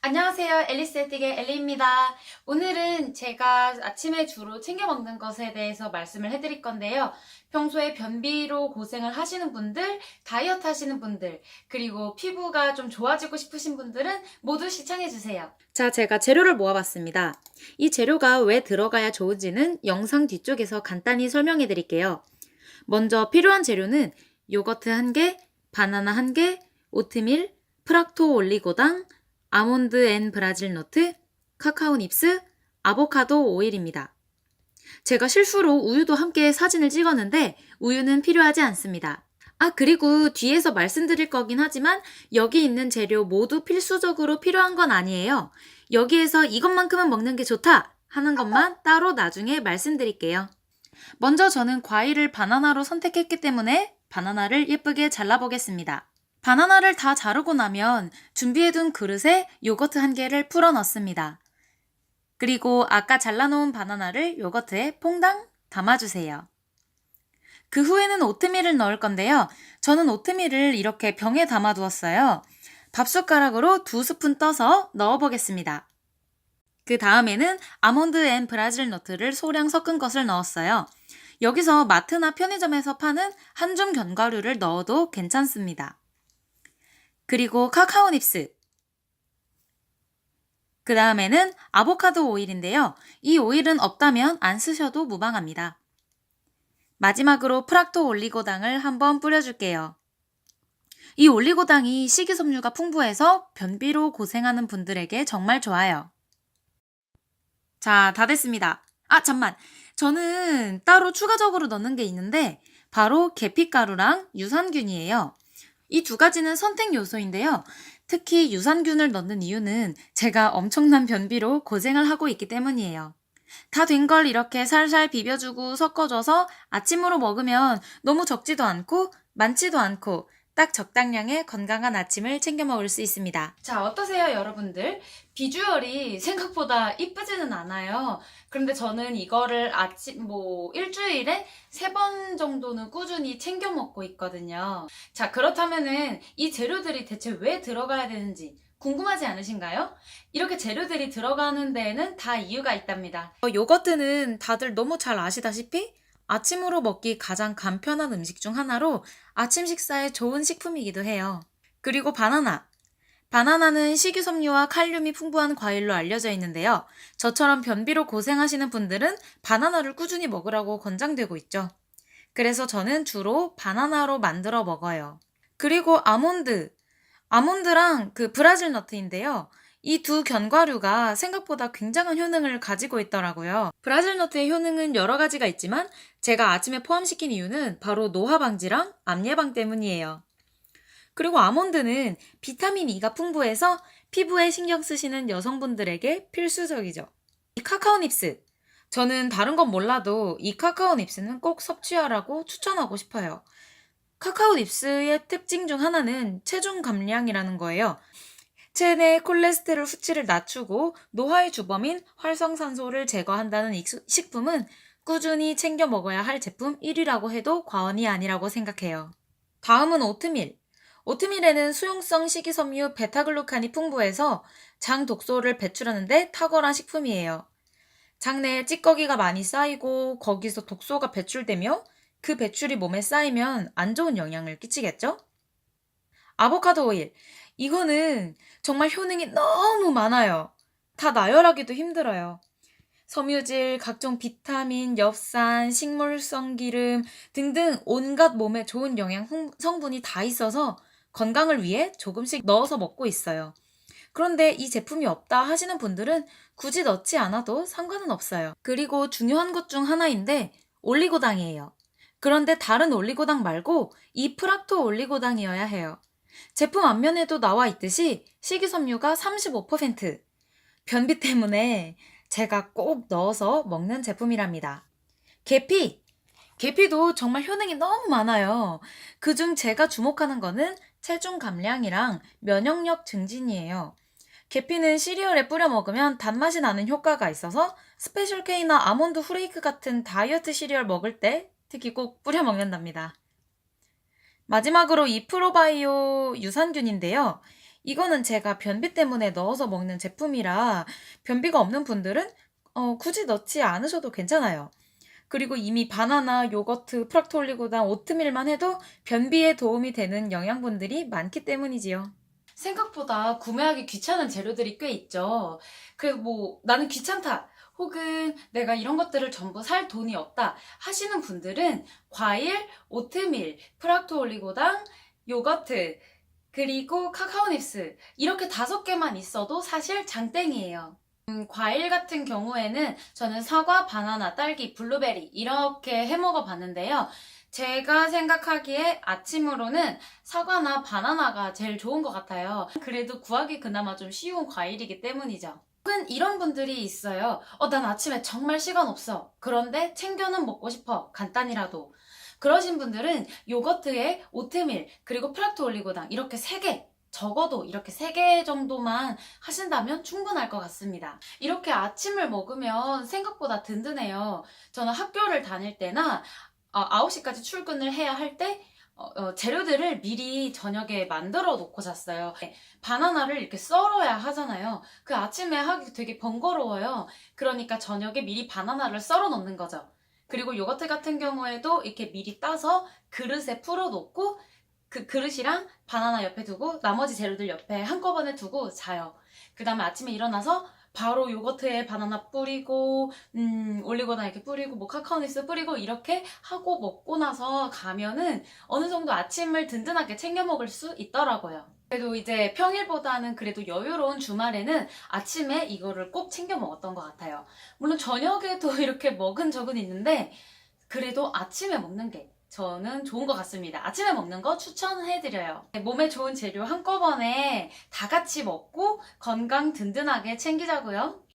안녕하세요. 앨리스 에틱의 엘리입니다. 오늘은 제가 아침에 주로 챙겨 먹는 것에 대해서 말씀을 해드릴 건데요. 평소에 변비로 고생을 하시는 분들, 다이어트 하시는 분들, 그리고 피부가 좀 좋아지고 싶으신 분들은 모두 시청해주세요. 자, 제가 재료를 모아봤습니다. 이 재료가 왜 들어가야 좋은지는 영상 뒤쪽에서 간단히 설명해 드릴게요. 먼저 필요한 재료는 요거트 1개, 바나나 1개, 오트밀, 프락토 올리고당, 아몬드 앤 브라질 너트, 카카오 닙스, 아보카도 오일입니다. 제가 실수로 우유도 함께 사진을 찍었는데 우유는 필요하지 않습니다. 아, 그리고 뒤에서 말씀드릴 거긴 하지만 여기 있는 재료 모두 필수적으로 필요한 건 아니에요. 여기에서 이것만큼은 먹는 게 좋다 하는 것만 따로 나중에 말씀드릴게요. 먼저 저는 과일을 바나나로 선택했기 때문에 바나나를 예쁘게 잘라보겠습니다. 바나나를 다 자르고 나면 준비해둔 그릇에 요거트 한 개를 풀어 넣습니다. 그리고 아까 잘라놓은 바나나를 요거트에 퐁당 담아주세요. 그 후에는 오트밀을 넣을 건데요. 저는 오트밀을 이렇게 병에 담아두었어요. 밥숟가락으로 두 스푼 떠서 넣어보겠습니다. 그 다음에는 아몬드 앤 브라질 너트를 소량 섞은 것을 넣었어요. 여기서 마트나 편의점에서 파는 한줌 견과류를 넣어도 괜찮습니다. 그리고 카카오 닙스. 그 다음에는 아보카도 오일인데요. 이 오일은 없다면 안 쓰셔도 무방합니다. 마지막으로 프락토 올리고당을 한번 뿌려줄게요. 이 올리고당이 식이섬유가 풍부해서 변비로 고생하는 분들에게 정말 좋아요. 자, 다 됐습니다. 아, 잠만. 저는 따로 추가적으로 넣는 게 있는데, 바로 계피가루랑 유산균이에요. 이 두 가지는 선택 요소인데요. 특히 유산균을 넣는 이유는 제가 엄청난 변비로 고생을 하고 있기 때문이에요. 다 된 걸 이렇게 살살 비벼주고 섞어줘서 아침으로 먹으면 너무 적지도 않고 많지도 않고 딱 적당량의 건강한 아침을 챙겨 먹을 수 있습니다. 자, 어떠세요, 여러분들? 비주얼이 생각보다 이쁘지는 않아요. 그런데 저는 이거를 아침, 뭐, 일주일에 세 번 정도는 꾸준히 챙겨 먹고 있거든요. 자, 그렇다면은 이 재료들이 대체 왜 들어가야 되는지 궁금하지 않으신가요? 이렇게 재료들이 들어가는 데에는 다 이유가 있답니다. 어, 요거트는 다들 너무 잘 아시다시피 아침으로 먹기 가장 간편한 음식 중 하나로 아침 식사에 좋은 식품이기도 해요. 그리고 바나나. 바나나는 식이섬유와 칼륨이 풍부한 과일로 알려져 있는데요. 저처럼 변비로 고생하시는 분들은 바나나를 꾸준히 먹으라고 권장되고 있죠. 그래서 저는 주로 바나나로 만들어 먹어요. 그리고 아몬드. 아몬드랑 그 브라질 너트인데요. 이 두 견과류가 생각보다 굉장한 효능을 가지고 있더라고요. 브라질 너트의 효능은 여러 가지가 있지만 제가 아침에 포함시킨 이유는 바로 노화 방지랑 암 예방 때문이에요. 그리고 아몬드는 비타민 E가 풍부해서 피부에 신경 쓰시는 여성분들에게 필수적이죠. 이 카카오 닙스. 저는 다른 건 몰라도 이 카카오 닙스는 꼭 섭취하라고 추천하고 싶어요. 카카오 닙스의 특징 중 하나는 체중 감량이라는 거예요. 체 내 콜레스테롤 수치를 낮추고 노화의 주범인 활성산소를 제거한다는 이 식품은 꾸준히 챙겨 먹어야 할 제품 1위라고 해도 과언이 아니라고 생각해요. 다음은 오트밀. 오트밀에는 수용성 식이섬유 베타글루칸이 풍부해서 장 독소를 배출하는데 탁월한 식품이에요. 장내에 찌꺼기가 많이 쌓이고 거기서 독소가 배출되며 그 배출이 몸에 쌓이면 안 좋은 영향을 끼치겠죠? 아보카도 오일. 이거는 정말 효능이 너무 많아요. 다 나열하기도 힘들어요. 섬유질, 각종 비타민, 엽산, 식물성 기름 등등 온갖 몸에 좋은 영양 성분이 다 있어서 건강을 위해 조금씩 넣어서 먹고 있어요. 그런데 이 제품이 없다 하시는 분들은 굳이 넣지 않아도 상관은 없어요. 그리고 중요한 것 중 하나인데 올리고당이에요. 그런데 다른 올리고당 말고 이 프락토 올리고당이어야 해요. 제품 앞면에도 나와 있듯이 식이섬유가 35%. 변비 때문에 제가 꼭 넣어서 먹는 제품이랍니다. 계피! 계피도 정말 효능이 너무 많아요. 그중 제가 주목하는 거는 체중 감량이랑 면역력 증진이에요. 계피는 시리얼에 뿌려 먹으면 단맛이 나는 효과가 있어서 스페셜 K나 아몬드 후레이크 같은 다이어트 시리얼 먹을 때 특히 꼭 뿌려 먹는답니다. 마지막으로 이 프로바이오 유산균인데요. 이거는 제가 변비 때문에 넣어서 먹는 제품이라 변비가 없는 분들은 어, 굳이 넣지 않으셔도 괜찮아요. 그리고 이미 바나나, 요거트, 프락톨리고당, 오트밀만 해도 변비에 도움이 되는 영양분들이 많기 때문이지요. 생각보다 구매하기 귀찮은 재료들이 꽤 있죠. 그뭐 나는 귀찮다. 혹은 내가 이런 것들을 전부 살 돈이 없다 하시는 분들은 과일, 오트밀, 프락토 올리고당, 요거트, 그리고 카카오닙스 이렇게 다섯 개만 있어도 사실 장땡이에요. 음, 과일 같은 경우에는 저는 사과, 바나나, 딸기, 블루베리 이렇게 해 먹어 봤는데요. 제가 생각하기에 아침으로는 사과나 바나나가 제일 좋은 것 같아요. 그래도 구하기 그나마 좀 쉬운 과일이기 때문이죠. 혹은 이런 분들이 있어요. 어, 난 아침에 정말 시간 없어. 그런데 챙겨는 먹고 싶어. 간단히라도. 그러신 분들은 요거트에 오트밀, 그리고 프락토 올리고당 이렇게 세개 적어도 이렇게 세개 정도만 하신다면 충분할 것 같습니다. 이렇게 아침을 먹으면 생각보다 든든해요. 저는 학교를 다닐 때나 아, 9시까지 출근을 해야 할 때 어, 어, 재료들을 미리 저녁에 만들어 놓고 잤어요. 바나나를 이렇게 썰어야 하잖아요. 그 아침에 하기 되게 번거로워요. 그러니까 저녁에 미리 바나나를 썰어 놓는 거죠. 그리고 요거트 같은 경우에도 이렇게 미리 따서 그릇에 풀어 놓고 그 그릇이랑 바나나 옆에 두고 나머지 재료들 옆에 한꺼번에 두고 자요. 그 다음에 아침에 일어나서 바로 요거트에 바나나 뿌리고 음, 올리고당 이렇게 뿌리고 뭐 카카오니스 뿌리고 이렇게 하고 먹고 나서 가면은 어느 정도 아침을 든든하게 챙겨 먹을 수 있더라고요. 그래도 이제 평일보다는 그래도 여유로운 주말에는 아침에 이거를 꼭 챙겨 먹었던 것 같아요. 물론 저녁에도 이렇게 먹은 적은 있는데 그래도 아침에 먹는 게 저는 좋은 것 같습니다. 아침에 먹는 거 추천해드려요. 몸에 좋은 재료 한꺼번에 다 같이 먹고 건강 든든하게 챙기자고요.